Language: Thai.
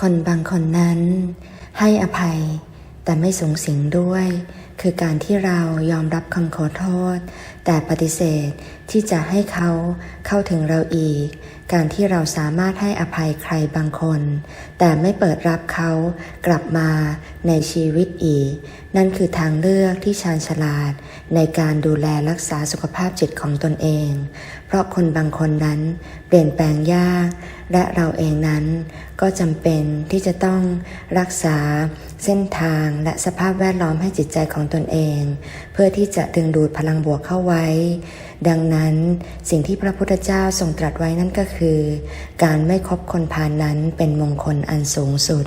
คนบางคนนั้น ให้อภัยแต่ไม่สูงสิงด้วย คือการที่เรายอมรับคำขอโทษ แต่ปฏิเสธที่จะให้เขาเข้าถึงเราอีก การที่เราสามารถให้อภัยใครบางคน แต่ไม่เปิดรับเขากลับมา ในชีวิตอีก นั่นคือทางเลือกที่ชาญฉลาด ในการดูแลรักษาสุขภาพจิตของตนเอง เพราะคนบางคนนั้นเปลี่ยนแปลงยาก และเราเองนั้นก็จำเป็นที่จะต้องรักษาเส้นทางและสภาพแวดล้อมให้จิตใจของตนเอง เพื่อที่จะดึงดูดพลังบวกเข้าไว้ ดังนั้นสิ่งที่พระพุทธเจ้าทรงตรัสไว้นั่นก็คือ การไม่คบคนพาลนนั้นเป็นมงคลอันสูงสุด